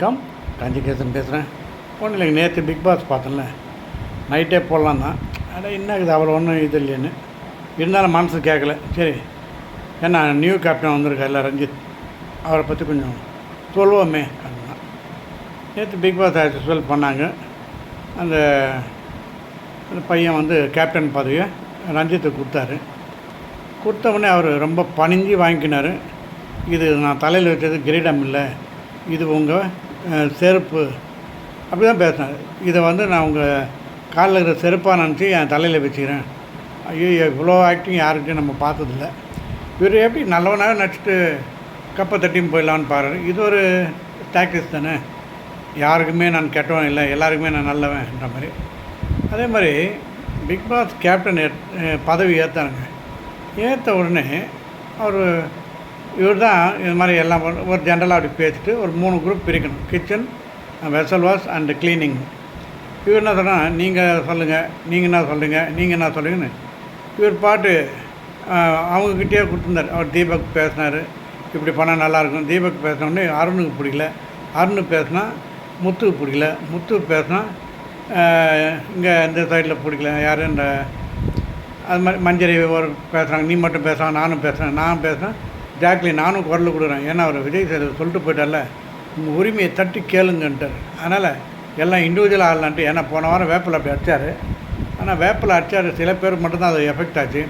வணக்கம். காஞ்சிகேசன் பேசுகிறேன் ஒன்றும் இல்லைங்க நேற்று பிக் பாஸ் பார்த்தேன்ல. நைட்டே போடலாம் தான் ஆனால் என்ன இது? அவ்வளோ ஒன்றும் இது இல்லைன்னு இருந்தாலும் மனசு கேட்கல. சரி. ஏன்னா நியூ கேப்டன் வந்திருக்காருல்ல ரஞ்சித். அவரை பற்றி கொஞ்சம் சொல்லுவோமே அப்படின்னா. நேற்று பிக் பாஸ் ஆஸ் பண்ணாங்க. அந்த அந்த பையன் வந்து கேப்டன் பதவியை ரஞ்சித்துக்கு கொடுத்தாரு. கொடுத்தவொடனே அவர் ரொம்ப பணிஞ்சு வாங்கிக்கினார் இது நான் தலையில் வச்சது கிரீடம் இல்லை. இது உங்கள் செருப்பு. அப்படி தான் பேசினார். இதை வந்து நான் உங்கள் காலில் இருக்கிற செருப்பாக நினச்சி என் தலையில் வச்சுக்கிறேன். ஐயோ இவ்வளோ ஆக்டிங் யாருக்கும் நம்ம பார்த்ததில்ல. இவர் எப்படி நல்லவனாக நடிச்சிட்டு கப்பை தட்டியும் போயிடலான்னு பாரு இது ஒரு டாக்டிஸ் தானே. யாருக்குமே நான் கெட்டவன் இல்லை எல்லாருக்குமே நான் நல்லவன்ன்ற மாதிரி. அதே மாதிரி பிக் பாஸ் கேப்டன் பதவி ஏற்றானுங்க ஏற்ற உடனே அவர் இவர் தான் இது மாதிரி எல்லாம் ஒரு ஜென்ரலாக அப்படி பேசிட்டு ஒரு மூணு குரூப் பிரிக்கணும். Kitchen vessel wash and cleaning இவர் என்ன சொன்னால் நீங்கள் சொல்லுங்கள் நீங்கள் என்ன சொல்லுங்கள் நீங்கள் என்ன சொல்லுங்கன்னு. இவர் பாட்டு அவங்கக்கிட்டே கொடுத்துருந்தார். அவர் தீபக் பேசினார். இப்படி பண்ணால் நல்லாயிருக்கும் தீபக் பேசினோடனே அருணுக்கு பிடிக்கல. அருணு பேசினா முத்துக்கு பிடிக்கல. முத்து பேசினா இங்கே இந்த சைடில் பிடிக்கல. யாரும் இந்த அது மாதிரி மஞ்சரி ஒரு பேசுகிறாங்க நீ மட்டும் பேசுகிறாங்க நானும் பேசுகிறேன் நான் பேசுகிறேன் ஜாக்லி நானும் குரல் கொடுக்குறேன். ஏன்னா அவர் விஜய் சார் சொல்லிட்டு போயிட்டார்ல. உங்கள் உரிமையை தட்டி கேளுங்கன்ட்டார். அதனால் எல்லாம் இண்டிவிஜுவலாக ஆகலான்ட்டு ஏன்னா போன வாரம் வேப்பில் அப்படி அடித்தார் ஆனால் வேப்பில் அடித்தார் சில பேர் மட்டும்தான் அது எஃபெக்ட் ஆச்சு.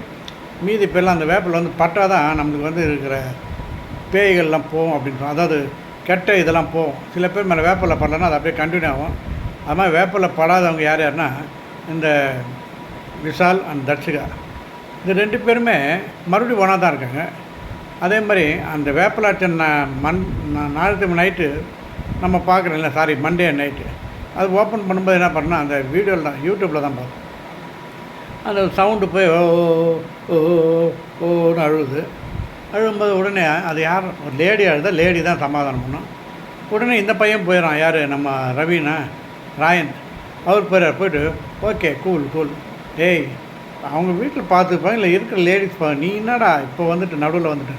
மீதி பேர்லாம் அந்த வேப்பில் வந்து பட்டால் தான் நம்மளுக்கு வந்து இருக்கிற பேய்கள்லாம் போகும் அப்படின்னு அதாவது கெட்ட இதெல்லாம் போகும். சில பேர் மேலே வேப்பில் படலன்னா அது அப்படியே கண்டினியூ ஆகும். அது மாதிரி வேப்பில் படாதவங்க யார் யாருன்னா இந்த விஷால் அண்ட் தர்ஷிகா இந்த ரெண்டு பேருமே மறுபடியும் ஒன்றா தான் இருக்காங்க. அதே மாதிரி அந்த வேப்பலாட்டன் மண் நாளைக்கு நைட்டு நம்ம பார்க்குறோம்ல சாரி மண்டே நைட்டு அது ஓப்பன் பண்ணும்போது என்ன பண்ணால் அந்த வீடியோவில் தான் யூடியூப்பில் தான் பார்த்தோம் அந்த சவுண்டு போய் ஓ ஓ ஓ, ஓன்னு அழுகுது அழுகும்போது உடனே அது யார்? ஒரு லேடி அழுதா லேடி தான் சமாதானம் பண்ணும். உடனே இந்த பையன் போயிடறான் யார்? நம்ம ரவீனா? ராயன்? அவர் போயிடார் போயிட்டு ஓகே கூல் கூல் ஏய் அவங்க வீட்டில் பார்த்துப்பாங்க இல்லை இருக்கிற லேடிஸ் பா நீ என்னடா இப்போ வந்துட்டு நடுவில் வந்துட்டு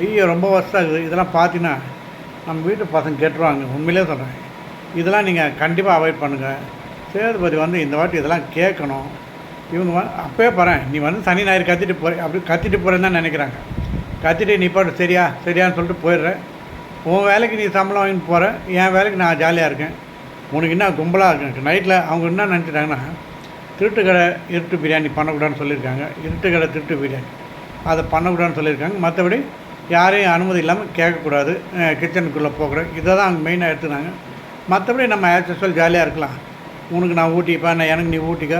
ஐயோ ரொம்ப வருஷம் ஆகுது. இதெல்லாம் பார்த்தீங்கன்னா நம்ம வீட்டு பசங்க கேட்டுருவாங்க. உண்மையிலே சொல்கிறேன் இதெல்லாம் நீங்கள் கண்டிப்பாக அவாய்ட் பண்ணுங்கள் சேதுபதி வந்து இந்த வாட்டி இதெல்லாம் கேட்கணும். இவங்க வந்து அப்பயே போகிறேன் நீ வந்து சனி ஞாயிறு கத்திட்டு போகிற அப்படி கத்திட்டு போகிறேன்னு தான் நினைக்கிறாங்க. கத்திட்டு நீ பாட்டு சரியா சரியான்னு சொல்லிட்டு போயிடுறேன் உன் வேலைக்கு நீ சம்பளம் வாங்கிட்டு போகிற என் வேலைக்கு நான் ஜாலியாக இருக்கேன். உனக்கு என்ன கும்பலாக இருக்கு. நைட்டில் அவங்க என்ன நினச்சிட்டாங்கன்னா திருட்டு கடை இருட்டு பிரியாணி பண்ணக்கூடாதுன்னு சொல்லியிருக்காங்க. இருட்டு கடை திருட்டு பிரியாணி. அதை பண்ணக்கூடாதுன்னு சொல்லியிருக்காங்க. மற்றபடி யாரையும் அனுமதி இல்லாமல் கேட்கக்கூடாது கிச்சனுக்குள்ளே போகிறோம் இதை தான் அங்கே மெயினாக எடுத்துனாங்க மற்றபடி நம்ம ஆக்சுவல் ஜாலியாக இருக்கலாம். உனக்கு நான் ஊட்டிப்பேன் நான் எனக்கு நீ ஊட்டிக்க.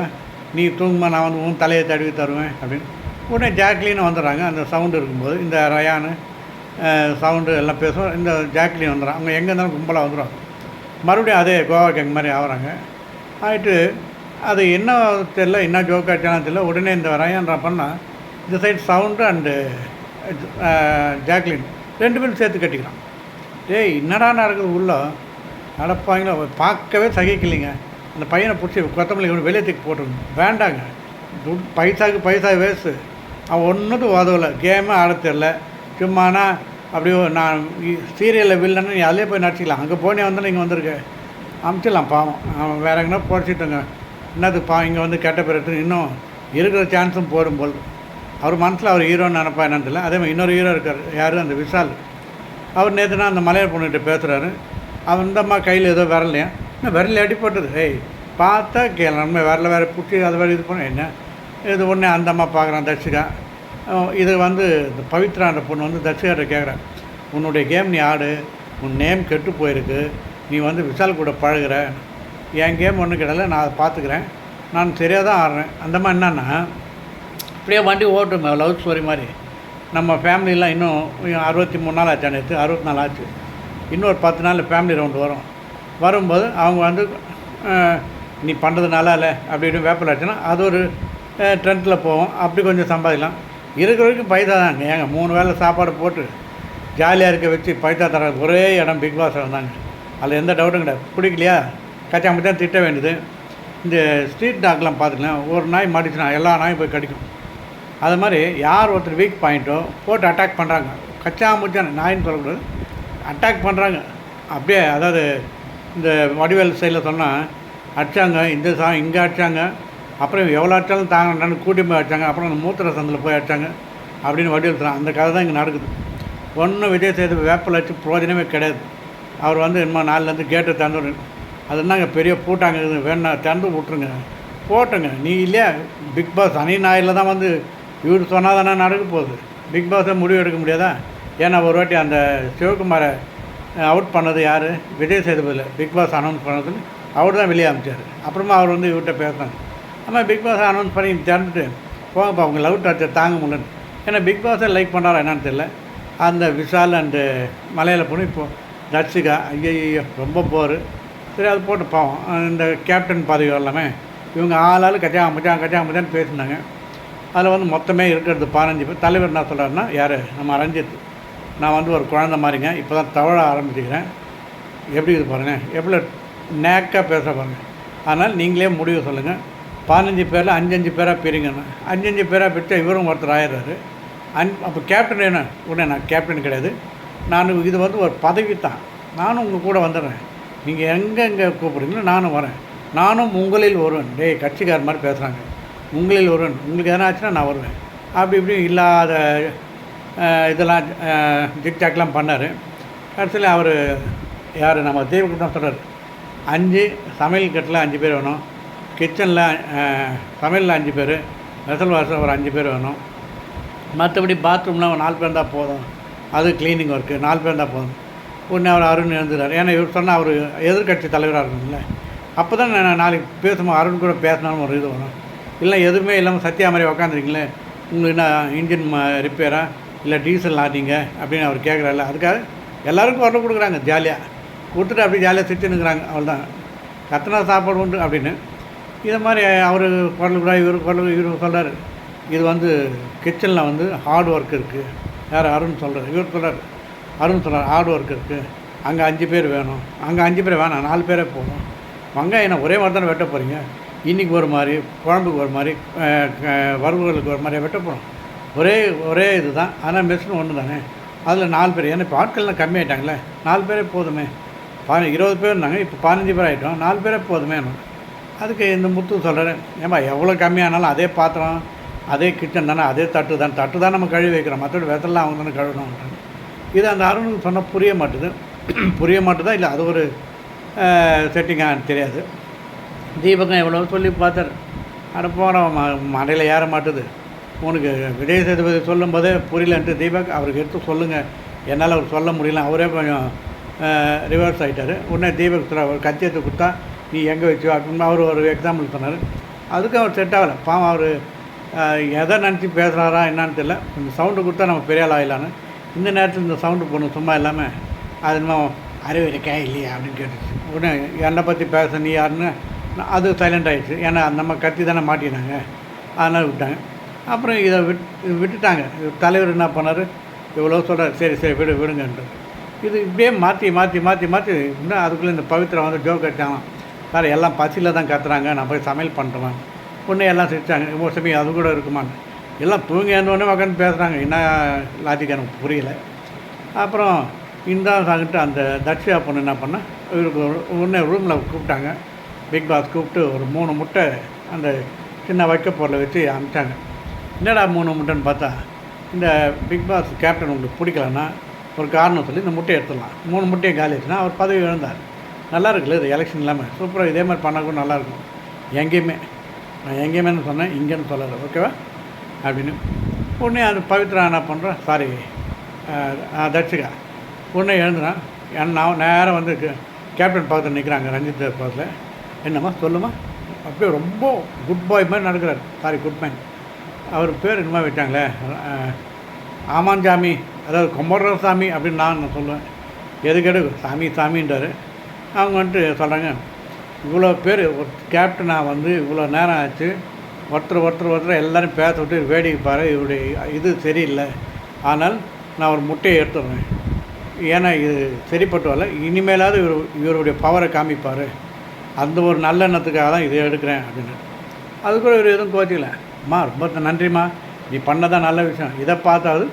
நீ தூங்குமா நான் வந்து உன் தலையை தடவி தருவேன் அப்படின்னு. உடனே ஜாக்லின்னு வந்துடுறாங்க. அந்த சவுண்டு இருக்கும்போது இந்த ரயானு சவுண்டு எல்லாம் பேசுவோம் இந்த ஜாக்லின் வந்துடும் அவங்க எங்கே இருந்தாலும் கும்பலாக வந்துடும் மறுபடியும் அதே கோவா கேங் மாதிரி ஆகுறாங்க. ஆகிட்டு அது என்ன தெரியல என்ன ஜோக் தெரியல. உடனே இந்த ரயான் பண்ணால் இந்த சைடு சவுண்டு அண்டு ஜாக்லின். ரெண்டு பேரும் சேர்த்து கட்டிக்கிறான். டேய் என்னடா நடக்குது உள்ள? நடப்பாங்களோ பார்க்கவே சகிக்கலைங்க. அந்த பையனை பிடிச்சி கொத்தமல்லி கொண்டு வெளியே தூக்கி போட்டுருங்க வேண்டாங்க. துட் பைசாவுக்கு பைசா வேஸ்ட்டு. அவன் ஒன்றுக்கும் உதவலை. கேமே ஆட தெரில. சும்மானா அப்படியே நான் சீரியலில் வில்லன்னு நீ அதிலே போய் நடிச்சிக்கலாம். அங்கே போனே வந்து நீங்கள் வந்திருக்க. அமுச்சிடலாம் பாவம். அவன் வேற எங்கன்னா பொடிச்சிட்டோங்க என்னது பா இங்கே வந்து கெட்ட பேர் எடுத்து இன்னும் இருக்கிற சான்ஸும் போடும் போல். அவர் மனசில் அவர் ஹீரோன்னு நினப்பா என்னன்னு தெரியல. அதே மாதிரி இன்னொரு ஹீரோ இருக்கார். யார்? அந்த விஷால். அவர் நேற்றுனா அந்த மலையாள பொண்ணுகிட்ட பேசுகிறாரு அவன் இந்தம்மா கையில் ஏதோ விரலையா என்ன விரல் அடிப்பட்டது ஏய் பார்த்தா கேள. நம்ம விரல வேறு பிடிச்சி அது வேறு இது பண்ண என்ன? இது ஒன்று அந்த அம்மா பார்க்குறான் தர்ஷிகா. இது வந்து இந்த பவித்ரான்ற பொண்ணு வந்து தர்ஷிகாட்ட கேட்குறேன் உன்னுடைய கேம் நீ ஆடு. உன் நேம் கெட்டு போயிருக்கு. நீ வந்து விஷால் கூட பழகுற. என் கேம் ஒன்றும் கிடல. நான் அதை பார்த்துக்கிறேன். நான் சரியாக தான் ஆடுறேன். அந்த மாதிரி என்னன்னா அப்படியே வண்டி ஓட்டும் லவ் ஸ்டோரி மாதிரி. நம்ம ஃபேமிலிலாம் இன்னும் அறுபத்தி மூணு நாள் ஆச்சு நேற்று அறுபத்தி நாலு ஆச்சு. இன்னொரு பத்து நாள் ஃபேமிலி ரவுண்டு வரும். வரும்போது அவங்க வந்து நீ பண்ணுறது நல்லா இல்லை அப்படி இப்படி வேப்பில் ஆச்சுன்னா அது ஒரு ட்ரெண்டில் போவோம் அப்படி கொஞ்சம் சம்பாதிக்கலாம். இருக்கிற வரைக்கும் பைசா தாங்க. ஏங்க மூணு வேளை சாப்பாடு போட்டு ஜாலியாக இருக்க வச்சு பைசா தர ஒரே இடம் பிக் பாஸ் இருந்தாங்க அதில் எந்த டவுட்டும் கிடையாது. பிடிக்கலையா? கச்சாம திட்ட வேண்டியது. இந்த ஸ்ட்ரீட் டாக்லாம் பார்த்துக்கலாம். ஒரு நாய் மாட்டிச்சுனா எல்லா நாயும் போய் கடிக்கும். அது மாதிரி யார் ஒருத்தர் வீக் பாயிண்ட்டோ போட்டு அட்டாக் பண்ணுறாங்க கச்சா முச்சான நாயின்னு சொல்லக்கூடாது. அட்டாக் பண்ணுறாங்க அப்படியே அதாவது இந்த வடிவேல் சைடில் சொன்னால் அடிச்சாங்க இந்த சா இங்கே அடிச்சாங்க அப்புறம் எவ்வளோ அடிச்சாலும் தாங்கன்னு கூட்டி போய் அடிச்சாங்க அப்புறம் அந்த மூத்திர சந்தில் போய் அடிச்சாங்க அப்படின்னு வடிவேல் சொன்னான் அந்த கதை தான் இங்கே நடக்குது. ஒன்றும் விஜய் சேது வேப்பில் வச்சு பிரயோஜனமே கிடையாது. அவர் வந்து என்னமோ நாலுலேருந்து கேட்டை திறந்து அது என்னங்க பெரிய பூட்டாங்க வேணா திறந்து விட்ருங்க போட்டுங்க நீ இல்லையா? பிக் பாஸ் அணி ஞாயிறில் தான் வந்து இவர் சொன்னால் தானே நடக்க போகுது? பிக் பாஸை முடிவு எடுக்க முடியாதா? ஏன்னா ஒரு வாட்டி அந்த சிவகுமாரை அவுட் பண்ணது யார்? விஜய் சேதுபதியில் பிக் பாஸ் அனௌன்ஸ் பண்ணது அவர் தான் வெளியே அமைச்சார். அப்புறமா அவர் வந்து இவர்கிட்ட பேசினாங்க ஆமாம் பிக் பாஸ் அனௌன்ஸ் பண்ணி திறந்துட்டு போங்கப்பா அவங்க லவ் டார்ச்சர் தாங்க முடியலன்னு. ஏன்னா பிக் பாஸை லைக் பண்ணாரா என்னன்னு தெரியல. அந்த விஷால் அண்டு மலையாள பொண்ணு இப்போது தர்ஷிகா ஐயோ ரொம்ப போர் சரி அது போட்டு பாவம். இந்த கேப்டன் பதவி எல்லாமே இவங்க ஆளாள் கச்சா அமைச்சான் கச்சா அமைச்சான்னு பேசினாங்க. அதில் வந்து மொத்தமே இருக்கிறது பதினஞ்சு பேர். தலைவர் என்ன சொல்கிறாருன்னா யார்? நம்ம ரஞ்சித். நான் வந்து ஒரு குழந்த மாதிரிங்க. இப்போ தான் தவழ ஆரம்பிச்சுக்கிறேன். எப்படி இது பாருங்கள் எவ்வளோ நேக்காக பேச பாருங்கள் அதனால் நீங்களே முடிவு சொல்லுங்கள் பதினஞ்சு பேரில் அஞ்சஞ்சு பேராக பிரிங்கன்னு. அஞ்சஞ்சு பேராக பிரித்தா இவரும் ஒருத்தர் ஆயிடுறாரு. அன் அப்போ கேப்டன் என்ன? உடனே நான் கேப்டன் கிடையாது. நான் இது வந்து ஒரு பதவி தான். நானும் உங்கள் கூட வந்துடுறேன். நீங்கள் எங்கெங்கே கூப்பிட்றீங்களோ நானும் வரேன். நானும் உங்களில் ஒருவன். டேய் கட்சிக்கார மாதிரி பேசுகிறாங்க உங்களில் ஒருவன் உங்களுக்கு எதனா ஆச்சுன்னா நான் வருவேன். அப்படி இப்படி இல்லாத இதெல்லாம் ஜிக்ஜாக்லாம் பண்ணார். கடைசியில் அவர் யார்? நம்ம தீபக்கு தான் சொல்கிறார் அஞ்சு சமையல் கட்டில் அஞ்சு பேர் வேணும். கிச்சனில் சமையலில் அஞ்சு பேர் வெசல் வாசல் ஒரு அஞ்சு பேர் வேணும். மற்றபடி பாத்ரூம்லாம் ஒரு நாலு பேர் இருந்தால் போதும். அது க்ளீனிங் ஒர்க்கு நாலு பேர் இருந்தால் போதும். உடனே அவர் அருண் எழுந்துறார். ஏன்னா இவர் சொன்னால் அவர் எதிர்கட்சி தலைவராக இருக்கணும்ல. அப்போ தான் நான் நாளைக்கு பேசும்போது அருண் கூட பேசினாலும் ஒரு இது வரும். இல்லை எதுவுமே இல்லாமல் சத்யா மாதிரி உக்காந்துருக்கீங்களே உங்களுக்கு என்ன இன்ஜின் ரிப்பேரா? இல்லை டீசல் ஆட்டிங்க அப்படின்னு அவர் கேட்குறாருல அதுக்காக எல்லாருக்கும் குரல் கொடுக்குறாங்க ஜாலியாக கொடுத்துட்டு அப்படி ஜாலியாக சிரிச்சுன்னுக்குறாங்க அவ்வளோதான் கத்தனா சாப்பாடு உண்டு அப்படின்னு. இதை மாதிரி அவர் குரல் கூட இவர் குரல் இவர் சொல்கிறார் இது வந்து கிச்சனில் வந்து ஹார்ட் ஒர்க் இருக்குது யார் அருண் சொல்கிறார் இவர் சொல்கிறார் அருண் சொல்கிறார் ஹார்ட் ஒர்க் இருக்குது அங்கே அஞ்சு பேர் வேணும். அங்கே அஞ்சு பேர் வேணாம் நாலு பேரே போகணும் வெங்காயம் என்ன ஒரே மாதிரி தானே வெட்ட போகிறீங்க இன்றைக்கி ஒரு மாதிரி குழம்புக்கு ஒரு மாதிரி அஹ், ஒரு மாதிரி வெட்ட போகிறோம் ஒரே ஒரே இது தான் ஆனால் மெஷின் ஒன்று தானே. அதில் நாலு பேர் ஏன்னா இப்போ ஆட்கள்லாம் கம்மியாயிட்டாங்களே. நாலு பேரே போதுமே. பா இருபது பேர் இருந்தாங்க இப்போ பதினஞ்சு பேர் ஆகிட்டோம் நாலு பேரே போதுமே அதுக்கு இந்த முத்து சொல்கிறேன் ஏம்மா எவ்வளோ கம்மியானாலும் அதே பாத்திரம் அதே கிச்சன் தானே அதே தட்டு தான். தட்டு தான் நம்ம கழுவி வைக்கிறோம். மற்றபடி வெத்தலாம் அவங்க தானே கழுவணும். இது அந்த அருணுக்கு சொன்னால் புரிய மாட்டுது. புரிய மாட்டுதா? இல்லை அது ஒரு செட்டிங்காக தெரியாது. தீபகம் எவ்வளோ சொல்லி பார்த்தாரு. அட போகிறோம் ம மடையில் ஏற மாட்டுது. உனக்கு விஜய் சேதுபதி சொல்லும்போதே புரியலன்ட்டு தீபக் அவருக்கு எடுத்து சொல்லுங்கள் என்னால் அவர் சொல்ல முடியல. அவரே கொஞ்சம் ரிவர்ஸ் ஆகிட்டார் உடனே தீபக் சொல்ற, ஒரு கத்தியத்தை கொடுத்தா நீ எங்கே வச்சு அப்படின்னு அவர் ஒரு எக்ஸாம்பிள் சொன்னார். அதுக்கும் அவர் செட் ஆகலை. பாவம் அவர் எதை நினச்சி பேசுகிறாரா என்னான்னு தெரியல. கொஞ்சம் சவுண்டு கொடுத்தா நம்ம பெரிய ஆள் ஆகலான்னு இந்த நேரத்தில் இந்த சவுண்டு போகணும் சும்மா இல்லாமல் அது இன்னும் அறிவு இருக்கா இல்லையா? அப்படின்னு கேட்டுச்சு. உடனே என்னை பற்றி பேச நீ யாருன்னு? அது சைலண்ட் ஆகிடுச்சு ஏன்னா நம்ம கத்தி தானே மாட்டினாங்க. அதனால் விட்டாங்க. அப்புறம் இதை விட் விட்டுட்டாங்க. தலைவர் என்ன பண்ணார்? இவ்வளோ சொல்கிறார் சரி சரி விடு விடுங்கன்ட்டு இது இப்படியே மாற்றி மாற்றி மாற்றி மாற்றி இன்னும் அதுக்குள்ளே இந்த பவித்ரா வந்து ஜோக் அடிச்சாங்களாம். சார் எல்லாம் பசியில் தான் கத்துறாங்க. நான் போய் சமையல் பண்ணுறேன் உடனே எல்லாம் சிரிச்சாங்க. ஒரு சமயம் அது கூட இருக்குமான்னு. எல்லாம் தூங்கி உடனே உட்காந்து பேசுகிறாங்க என்ன லாஜிக் எனக்கு புரியல. அப்புறம் இந்த சாங்கிட்டு அந்த தட்சியா பொண்ணு என்ன பண்ணா இவருக்கு உடனே ரூமில் கூப்பிட்டாங்க. பிக் பாஸ் கூப்பிட்டு ஒரு மூணு முட்டை அந்த சின்ன வைக்க பொருளை வச்சு அனுப்பிச்சாங்க என்னடா மூணு முட்டைன்னு பார்த்தா இந்த பிக் பாஸ் கேப்டன் உங்களுக்கு பிடிக்கலன்னா ஒரு காரணம் சொல்லி இந்த முட்டையை எடுத்துடலாம். மூணு முட்டையை காலி ஆச்சுன்னா அவர் பதவி இழந்தார். நல்லா இருக்குல்ல இது எலெக்ஷன் இல்லாமல் சூப்பராக இதே மாதிரி பண்ணா கூட நல்லாயிருக்கும் எங்கேயுமே நான் எங்கேயுமேன்னு சொன்னேன்? இங்கேன்னு சொல்லலை. ஓகேவா அப்படின்னு. உடனே அது பவித்ரா என்ன பண்ணுறேன் சாரி தட்சிகா. உடனே எழுந்துறான். என் நான் நேராக வந்து கேப்டன் பக்கத்தில் நிற்கிறாங்க ரஞ்சித் பக்கத்தில் என்னம்மா சொல்லுமா அப்படியே ரொம்ப குட் பாய் மாதிரி நடக்கிறார். சாரி குட் மேன் அவர் பேர் என்னமா வச்சாங்களே ஆமாஞ்சாமி அதாவது குமர சாமி அப்படின்னு நான் சொல்லுவேன். எதுக்கெடு சாமி சாமின்றார். அவங்க வந்துட்டு சொல்கிறாங்க இவ்வளோ பேர் ஒரு கேப்டனாக வந்து இவ்வளோ நேரம் ஆச்சு. ஒருத்தர் ஒருத்தர் ஒருத்தர் எல்லோரும் பேச விட்டு வேடிக்கை பாரு இவருடைய இது சரியில்லை. ஆனால் நான் ஒரு முட்டையை எடுத்துடுறேன். ஏன்னா இது சரிப்பட்டு வரல. இனிமேலாவது இவர் இவருடைய பவரை காமிப்பார். அந்த ஒரு நல்லெண்ணத்துக்காக தான் இதை எடுக்கிறேன் அப்படின்னு. அது கூட இவர் எதுவும் கோச்சிக்கல. அம்மா ரொம்ப நன்றிம்மா. நீ பண்ணதான் நல்ல விஷயம். இதை பார்த்தாவது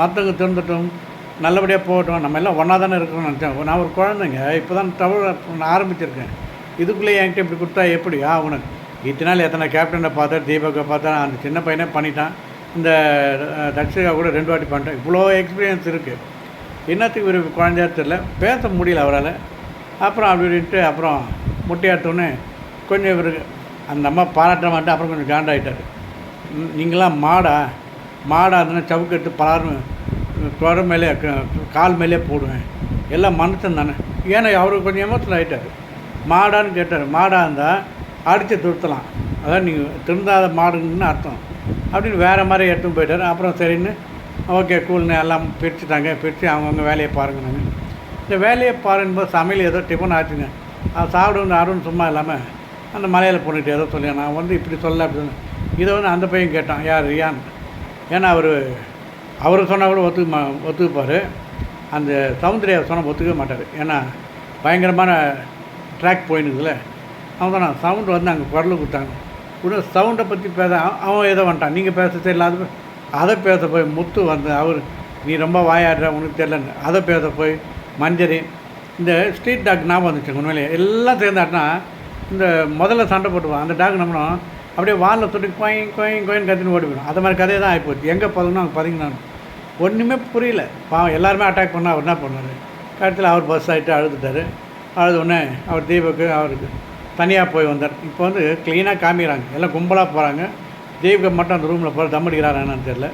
மற்றவங்க திருந்துட்டும் நல்லபடியாக போகட்டும். நம்ம எல்லாம் ஒன்றா தானே இருக்கணும்னு நினச்சேன். நான் ஒரு குழந்தைங்க. இப்போ தான் தமிழ் நான் ஆரம்பிச்சிருக்கேன். இதுக்குள்ளேயே என்கிட்ட இப்படி கொடுத்தா எப்படியா ஆ உனக்கு. இத்தனை நாள் எத்தனை கேப்டனை பார்த்தேன் தீபக்கை பார்த்தேன் அந்த சின்ன பையனே பண்ணிட்டான். இந்த தட்சிகா கூட ரெண்டு வாட்டி பண்ணிட்டேன். இவ்வளோ எக்ஸ்பீரியன்ஸ் இருக்குது என்னத்துக்கு ஒரு குழந்தையா தெரில பேச முடியல அவரால். அப்புறம் அப்படி அப்புறம் முட்டையாட்டோன்னே கொஞ்சம் இவருக்கு அந்த அம்மா பாராட்ட மாட்டேன் அப்புறம் கொஞ்சம் காண்டாயிட்டார் நீங்களாம் மாடா மாடா இருந்ததுன்னா சவுக்கு எடுத்து பலாரும் தொடர் மேலே கால் மேலே போடுவேன். எல்லாம் மனுஷன் தானே. ஏன்னா அவருக்கு கொஞ்சம் எமோஷனல் ஆகிட்டார் மாடான்னு கேட்டார். மாடாக இருந்தால் அடித்து துருத்தலாம். அதான் நீங்கள் திருந்தாத மாடுன்னு அர்த்தம். அப்படின்னு வேறு மாதிரி எடுத்துன்னு போயிட்டார். அப்புறம் சரின்னு ஓகே கூல்னு எல்லாம் பிரிச்சுட்டாங்க. பிரித்து அவங்கவுங்க வேலையை பாருங்க நாங்கள் இந்த வேலையை பாருங்கும்போது சமையல் ஏதோ டிஃபன் ஆச்சுங்க. சாப்பிடுன்னு அருண் சும்மா இல்லாமல் அந்த மலையில் போட்டுட்டு ஏதோ சொல்லி நான் வந்து இப்படி சொல்ல அப்படின்னு இதை வந்து அந்த பையன் கேட்டான் யார் ரியான்? ஏன்னா அவர் அவர் சொன்னால் கூட ஒத்துக்க மா ஒத்துக்குப்பார். அந்த சௌந்தர்யா சொன்னால் ஒத்துக்கவே மாட்டார். ஏன்னா பயங்கரமான ட்ராக் போயினுக்குதுல அவன் தான் சவுண்டு வந்து அங்கே குரல் கொடுத்தாங்க. உடனே சவுண்டை பற்றி பேச அவன் அவன் ஏதோ வந்துட்டான். நீங்கள் பேச தெரியல அது அதை பேச போய் முத்து வந்து அவர் நீ ரொம்ப வாயாடுற உனக்கு தெரியலன்னு. அதை பேச போய் மஞ்சரி இந்த ஸ்ட்ரீட் டாக் ஞாபகம் வந்துச்சு உண்மையிலே எல்லாம் சேர்ந்தாட்டினா இந்த முதல்ல சண்டை போட்டுவான். அந்த டாக் நம்மளும் அப்படியே வாலில் தொட்டு கோயின் கோயின் கோயின் கத்தின்னு ஓடி போயிடும். அது மாதிரி கதையை தான் ஆகிப்போச்சு. எங்கே பதுங்கணும் அங்கே பதுங்கினான் ஒன்றுமே புரியல. பாவம் எல்லாருமே அட்டாக் பண்ணால் அவர் என்ன பண்ணார் கடைசியில் அவர் பஸ் ஆகிட்டு அழுதுட்டார். அழுத உடனே அவர் தீபக்கு அவருக்கு தனியாக போய் வந்தார். இப்போ வந்து க்ளீனாக காமிக்கிறாங்க. எல்லாம் கும்பலாக போகிறாங்க தீபக்கு மட்டும் அந்த ரூமில் போகிற தம் அடிக்கிறாரா என்னன்னு தெரில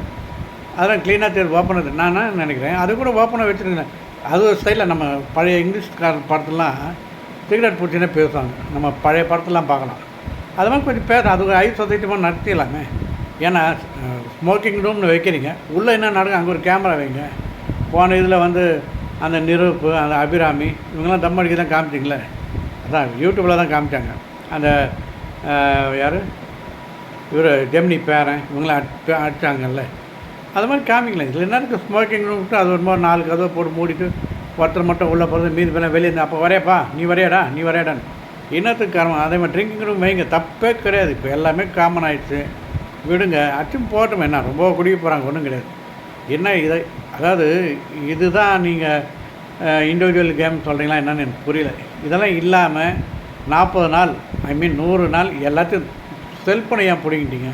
அதெல்லாம் க்ளீனாக தெரியும் ஓப்பனாக நான் நினைக்கிறேன்? அது கூட ஓப்பனாக வச்சுருக்கேன் அது ஒரு ஸ்டைலில் நம்ம பழைய இங்கிலீஷ்கார படத்துலாம் சிகரெட் பிடிச்சினே பேசுவாங்க. நம்ம பழைய படத்துலாம் பார்க்கலாம். அது மாதிரி கொஞ்சம் பேச அது ஒரு ஐ சொசைட்டி மாதிரி நடத்திடலாமே. ஏன்னா ஸ்மோக்கிங் ரூம்னு வைக்கிறீங்க. உள்ளே என்ன நடக்கும் அங்கே ஒரு கேமரா வைங்க. போன இதில் வந்து அந்த நிரூப்பு அந்த அபிராமி இவங்கெல்லாம் தம் அடிக்க தான் காமிச்சிங்களே. அதான் யூடியூப்பில் தான் காமிச்சாங்க. அந்த யார்? இவர் ஜெமினி பேரன் இவங்களாம் அடி அது மாதிரி காமிக்கலாம் இதில் என்ன இருக்குது ஸ்மோக்கிங் ரூம் அது ஒரு மாதிரி நாலு கதவை போட்டு மூடிட்டு ஒருத்தர் மட்டும் உள்ளே போகிறது மீதி பேர் வெளியே இருந்து அப்போ வரையப்பா நீ வரையடா நீ வரையடான்னு. என்னத்துக்கு காரணம்? அதே மாதிரி ட்ரிங்கிங் ரூம் வைங்க. தப்பே கிடையாது. இப்போ எல்லாமே காமன் ஆகிடுச்சு விடுங்க. அச்சும் போட்டோம் என்ன ரொம்ப குடிக்க போகிறாங்க ஒன்றும் கிடையாது. என்ன இதை அதாவது இதுதான் நீங்கள் இண்டிவிஜுவல் கேம் சொல்கிறீங்களா என்னன்னு எனக்கு புரியல. இதெல்லாம் இல்லாமல் நாற்பது நாள் ஐ மீன் நூறு நாள் எல்லாத்தையும் செல்ஃபோனை ஏன் பிடிங்கிட்டீங்க?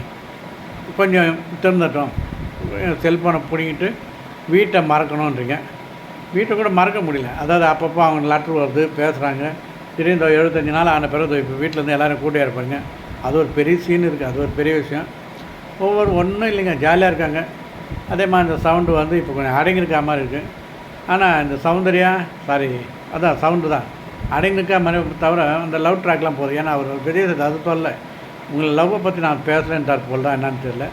கொஞ்சம் திறந்துட்டோம் செல்ஃபோனை பிடிங்கிட்டு வீட்டை மறக்கணுன்றீங்க வீட்டை கூட மறக்க முடியல. அதாவது அப்பப்போ அவங்க லெட்ரு வருது பேசுகிறாங்க திடீர்னு எழுபத்தஞ்சு நாள் ஆன பிறகு இப்போ வீட்டிலேருந்து எல்லோரும் கூட்டியாக இருப்பாங்க. அது ஒரு பெரிய சீன் இருக்குது அது ஒரு பெரிய விஷயம். ஒவ்வொரு ஒன்றும் இல்லைங்க. ஜாலியாக இருக்காங்க. அதே மாதிரி இந்த சவுண்டு வந்து இப்போ கொஞ்சம் அடங்கியிருக்க மாதிரி இருக்குது ஆனால் இந்த சௌந்தர்யா சாரி அதான் சவுண்டு தான். அடங்கியிருக்க மாதிரி தவிர அந்த லவ் ட்ராக்லாம் போகுது ஏன்னா அவர் பெரிய அது சொல்ல உங்களை லவ்வை பற்றி நான் பேசுகிறேன்ட்டார் போல் தான் என்னன்னு தெரியல.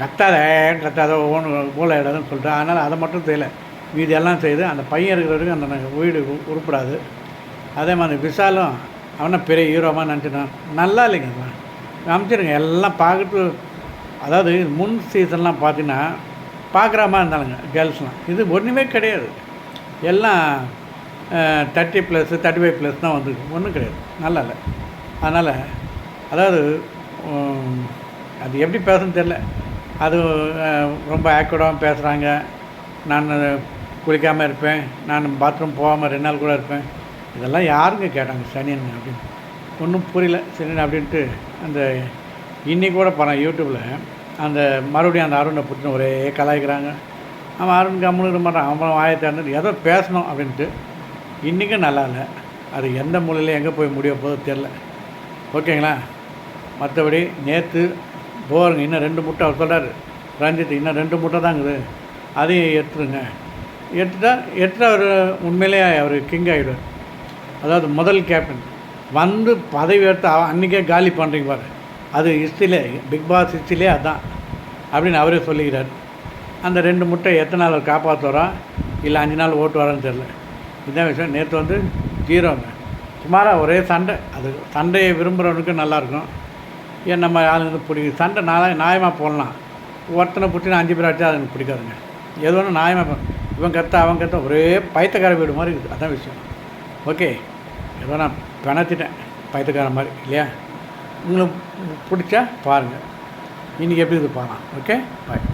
கத்தாத கத்தாத ஒவ்வொன்று போல இடம்னு சொல்லிட்டு. அதனால் அதை மட்டும் தெரியல மீதி எல்லாம் செய்து அந்த பையன் இருக்கிறவருக்கு அந்த வீடு உருப்படாது. அதே மாதிரி விஷாலும் அவனை பெரிய ஹீரோவாக நினச்சிட்டான். நல்லா இல்லைங்க அதெல்லாம். அமைச்சிருங்க. எல்லாம் பார்க்கட்டு அதாவது முன் சீசன்லாம் பார்த்தீங்கன்னா பார்க்குற மாதிரி இருந்தாலுங்க கேர்ள்ஸ்லாம். இது ஒன்றுமே கிடையாது. எல்லாம் thirty plus thirty five plus தான் வந்துருக்கு ஒன்றும் கிடையாது. நல்லா இல்லை. அதனால் அதாவது அது எப்படி பேசணும்னு தெரில அது ரொம்ப ஆக்வர்டாகவும் பேசுகிறாங்க நான் குளிக்காமல் இருப்பேன். நான் பாத்ரூம் போகாமல் ரெண்டு நாள் கூட இருப்பேன். இதெல்லாம் யாருங்க கேட்டாங்க சனியன் அப்படின்னு. ஒன்றும் புரியல. சனியன் அப்படின்ட்டு அந்த இன்றைக்கி கூட போகிறேன் யூடியூப்பில் அந்த மறுபடியும் அந்த அருணை பிடிச்சி ஒரே கலாய்க்கிறாங்க. அவன் அருண் கம்முன்னு மாட்டான். அவன் வாயை திறந்து ஏதோ பேசணும் அப்படின்ட்டு. இன்றைக்கும் நல்லா இல்லை. அது எந்த மூலையில் எங்கே போய் முடிய போதோ தெரில ஓகேங்களா? மற்றபடி நேற்று போருங்க இன்னும் ரெண்டு முட்டை அவர் சொல்கிறார் ரஞ்சித் இன்னும் ரெண்டு முட்டை தாங்குது அதையும் எடுத்துருங்க. எடுத்துட்டா எடுத்துட்டா அவர் உண்மையிலேயே அவர் கிங் ஆகிடுவார் அதாவது முதல் கேப்டன் வந்து பதவி எடுத்து அன்றைக்கே காலி பண்ணுறீங்க பாரு. அது ஹிஸ்ட்ரியிலே பிக் பாஸ் ஹிஸ்ட்ரியிலே அதான். அப்படின்னு அவரே சொல்லிக்கிறார். அந்த ரெண்டு முட்டை எத்தனை நாள் அவர் காப்பாற்றுறோம் இல்லை அஞ்சு நாள் ஓட்டு வரான்னு தெரில இதான் விஷயம். நேற்று வந்து ஜீரோங்க. சுமாராக ஒரே சண்டை. அது சண்டையை விரும்புகிறவனுக்கு நல்லாயிருக்கும் ஏன் நம்ம ஆளுங்க பிடிக்கும் சண்டை நான் நியாயமாக போடலாம். ஒருத்தனை பிடிச்சினா அஞ்சு பேர் அடித்தா அது எனக்கு பிடிக்காதுங்க. எது ஒன்று நியாயமாக இவன் கத்த அவன் கத்த ஒரே பைத்தக்கார வீடு மாதிரி இருக்குது. அதான் விஷயம். ஓகே. ஏதோ நான் பிணத்திட்டேன். பைத்தக்கார மாதிரி இல்லையா? உங்களுக்கு பிடிச்சா பாருங்கள் இன்றைக்கி எப்படி இது பாருங்கள் ஓகே? பாய்